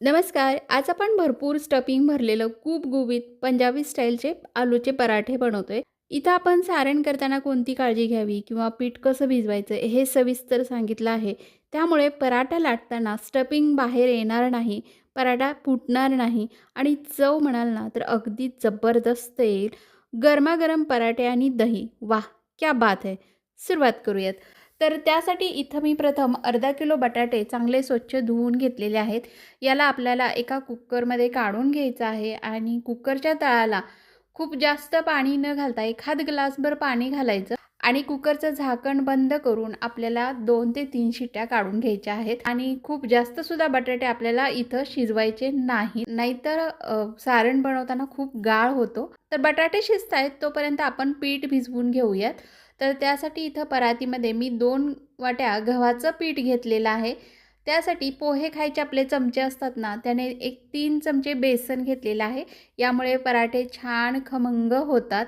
नमस्कार आज आपण भरपूर स्टफिंग भरलेलं खूप गुबीत पंजाबी स्टाईलचे आलूचे पराठे बनवतोय. इथं आपण सारण करताना कोणती काळजी घ्यावी किंवा पीठ कसं भिजवायचं हे सविस्तर सांगितलं आहे. त्यामुळे पराठा लाटताना स्टफिंग बाहेर येणार नाही पराठा फुटणार नाही आणि चव म्हणाल ना तर अगदी जबरदस्त येईल. गरमागरम पराठे आणि दही वाह क्या बात आहे सुरुवात करूयात. तर त्यासाठी इथं मी प्रथम अर्धा किलो बटाटे चांगले स्वच्छ धुवून घेतलेले आहेत. याला आपल्याला एका कुकरमध्ये काढून घ्यायचं आहे आणि कुकरच्या तळाला खूप जास्त पाणी न घालता एखाद ग्लासभर पाणी घालायचं. आणि कुकरचं झाकण बंद करून आपल्याला दोन ते तीन शिट्ट्या काढून घ्यायच्या आहेत. आणि खूप जास्त सुद्धा बटाटे आपल्याला इथं शिजवायचे नाही. नाहीतर सारण बनवताना खूप गाळ होतो. तर बटाटे शिजत आहेत तोपर्यंत आपण पीठ भिजवून घेऊयात. तर त्यासाठी इथं परातीमध्ये मी दोन वाट्या गव्हाचं पीठ घेतलेलं आहे. त्यासाठी पोहे खायचे आपले चमचे असतात ना त्याने एक तीन चमचे बेसन घेतलेलं आहे. यामुळे पराठे छान खमंग होतात.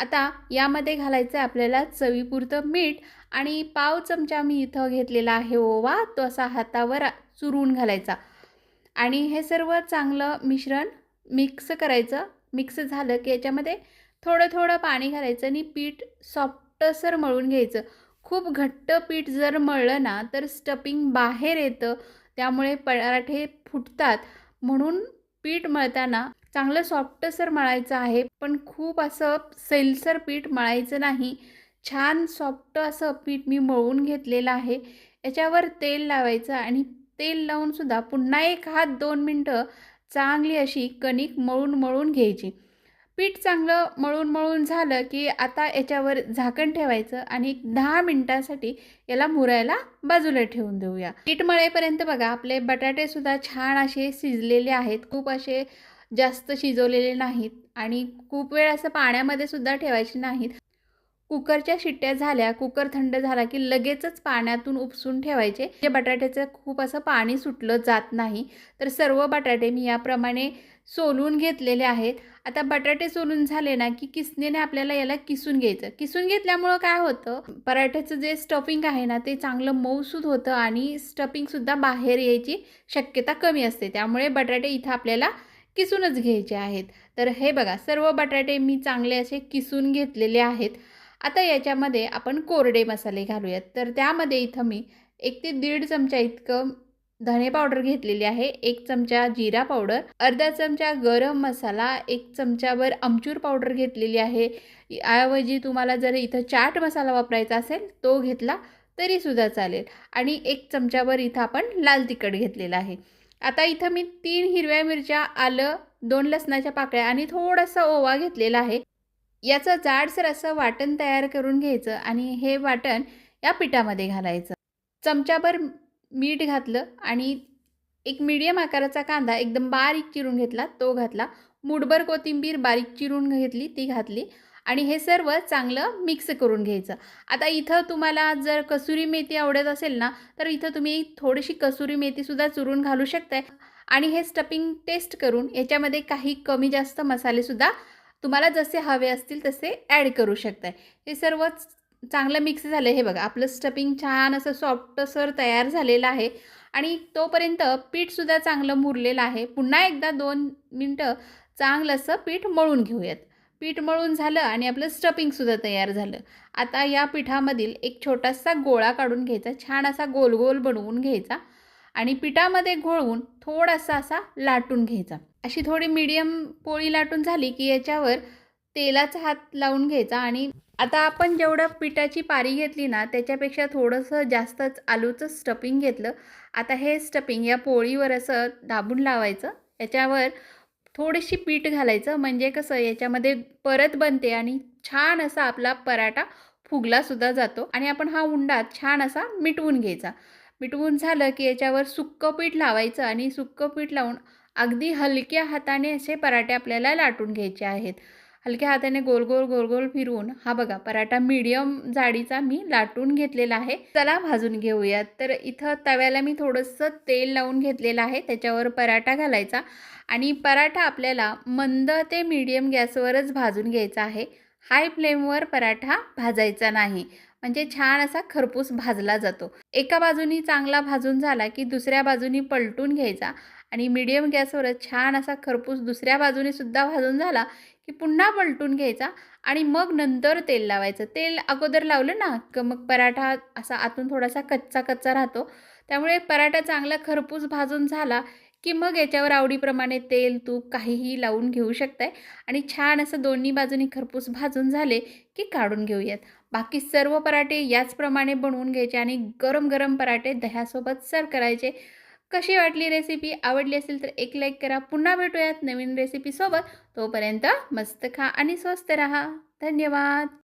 आता यामध्ये घालायचं आहे आपल्याला चवीपुरतं मीठ आणि पाव चमचा मी इथं घेतलेला आहे ओवा तो असा हातावर चुरून घालायचा. आणि हे सर्व चांगलं मिश्रण मिक्स करायचं. मिक्स झालं की याच्यामध्ये थोडं थोडं पाणी घालायचं आणि पीठ सॉफ्टसर मळून घ्यायचं. खूप घट्ट पीठ जर मळलं ना तर स्टपिंग बाहेर येतं. त्यामुळे पराठे फुटतात. म्हणून पीठ मळताना चांगलं सॉफ्टसर मळायचं आहे पण खूप असं सैलसर पीठ मळायचं नाही. छान सॉफ्ट असं पीठ मी मळून घेतलेलं आहे. याच्यावर तेल लावायचं आणि तेल लावून सुद्धा पुन्हा एक हात दोन मिनटं चांगली अशी कणिक मळून मळून घ्यायची. पीठ चांगलं मळून मळून झालं की आता याच्यावर झाकण ठेवायचं आणि एक दहा मिनटासाठी याला मुरायला बाजूला ठेवून देऊया. पीठ मळेपर्यंत बघा आपले बटाटेसुद्धा छान असे शिजलेले आहेत. खूप असे जास्त शिजवलेले नाहीत आणि खूप वेळ असं पाण्यामध्ये सुद्धा ठेवायचे नाहीत. कुकरच्या शिट्ट्या झाल्या कुकर थंड झाला की लगेचच पाण्यातून उपसून ठेवायचे. जे बटाट्याचं खूप असं पाणी सुटलं जात नाही तर सर्व बटाटे मी याप्रमाणे सोलून घेतलेले आहेत. आता बटाटे सोलून झाले ना की किसनेने आपल्याला याला किसून घ्यायचं. किसून घेतल्यामुळं काय होतं? पराठ्याचं जे स्टफिंग आहे ना ते चांगलं मऊसूद होतं आणि स्टफिंगसुद्धा बाहेर यायची शक्यता कमी असते. त्यामुळे बटाटे इथं आपल्याला किसूनच घ्यायचे आहेत. तर हे बघा सर्व बटाटे मी चांगले असे किसून घेतलेले आहेत. आता याच्यामध्ये आपण कोरडे मसाले घालूयात. तर त्यामध्ये इथं मी एक ते दीड चमचा इतकं धने पावडर घेतलेली आहे. एक चमचा जिरा पावडर अर्धा चमचा गरम मसाला एक चमच्यावर आमचूर पावडर घेतलेली आहे. याऐवजी तुम्हाला जर इथं चाट मसाला वापरायचा असेल तो घेतला तरीसुद्धा चालेल. आणि एक चमच्यावर इथं आपण लाल तिखट घेतलेलं आहे. आता इथं मी तीन हिरव्या मिरच्या आलं दोन लसणाच्या पाकळ्या आणि थोडासा ओवा घेतलेला आहे. याचं जाडसर असं वाटण तयार करून घ्यायचं आणि हे वाटण या पिठामध्ये घालायचं. चमच्याभर मीठ घातलं आणि एक मीडियम आकाराचा कांदा एकदम बारीक चिरून घेतला तो घातला. मुठभर कोथिंबीर बारीक चिरून घेतली ती घातली. आणि हे सर्व चांगलं मिक्स करून घ्यायचं. आता इथं तुम्हाला जर कसुरी मेथी आवडत असेल ना तर इथं तुम्ही थोडीशी कसुरी मेथीसुद्धा चुरून घालू शकताय. आणि हे स्टफिंग टेस्ट करून याच्यामध्ये काही कमी जास्त मसालेसुद्धा तुम्हाला जसे हवे असतील तसे ॲड करू शकताय. हे सर्व चांगलं मिक्स झालं हे बघा आपलं स्टफिंग छान असं सॉफ्टसर तयार झालेलं आहे. आणि तोपर्यंत पीठसुद्धा चांगलं मुरलेलं आहे. पुन्हा एकदा दोन मिनटं चांगलं असं पीठ मळून घेऊयात. पीठ मळून झालं आणि आपलं स्टफिंगसुद्धा तयार झालं. आता या पिठामधील एक छोटासा गोळा काढून घ्यायचा छान असा गोल गोल बनवून घ्यायचा आणि पिठामध्ये घोळवून थोडासा असा लाटून घ्यायचा. अशी थोडी मीडियम पोळी लाटून झाली की याच्यावर तेलाचा हात लावून घ्यायचा आणि आता आपण जेवढं पिठाची पारी घेतली ना त्याच्यापेक्षा थोडंसं जास्तच आलूचं स्टफिंग घेतलं. आता हे स्टफिंग या पोळीवर असं दाबून लावायचं. याच्यावर थोडीशी पीठ घालायचं. म्हणजे कसं याच्यामध्ये परत बनते आणि छान असा आपला पराठा फुगलासुद्धा जातो. आणि आपण हा उंडा छान असा मिटवून घ्यायचा. मिटवून झालं की याच्यावर सुक्कं पीठ लावायचं आणि सुक्कं पीठ लावून अगदी हलक्या हाताने असे पराठे आपल्याला लाटून घ्यायचे आहेत. हलक्या हाताने गोल गोल गोल गोल फिरवून हा बघा पराठा मीडियम जाडीचा मी लाटून घेतलेला आहे. चला भाजून घेऊयात. तर इथं तव्याला मी थोडंसं तेल लावून घेतलेलं आहे. त्याच्यावर पराठा घालायचा आणि पराठा आपल्याला मंद ते मीडियम गॅसवरच भाजून घ्यायचा आहे. हाय फ्लेमवर पराठा भाजायचा नाही. म्हणजे छान असा खरपूस भाजला जातो. एका बाजूनी चांगला भाजून झाला की दुसऱ्या बाजूनी पलटून घ्यायचा आणि मीडियम गॅसवरच छान असा खरपूस दुसऱ्या बाजूने सुद्धा भाजून झाला की पुन्हा पलटून घ्यायचा आणि मग नंतर तेल लावायचं. तेल अगोदर लावलं ना क मग पराठा असा आतून थोडासा कच्चा कच्चा राहतो. त्यामुळे पराठा चांगला खरपूस भाजून झाला की मग याच्यावर आवडीप्रमाणे तेल तूप काहीही लावून घेऊ शकताय. आणि छान असं दोन्ही बाजूनी खरपूस भाजून झाले की काढून घेऊयात. बाकी सर्व पराठे याचप्रमाणे बनवून घ्यायचे आणि गरम गरम पराठे दह्यासोबत सर्व करायचे. कशी वाटली रेसिपी आवडली असेल तर एक लाईक करा. पुन्हा भेटूयात नवीन रेसिपीसोबत तोपर्यंत मस्त खा आणि स्वस्त रहा. धन्यवाद.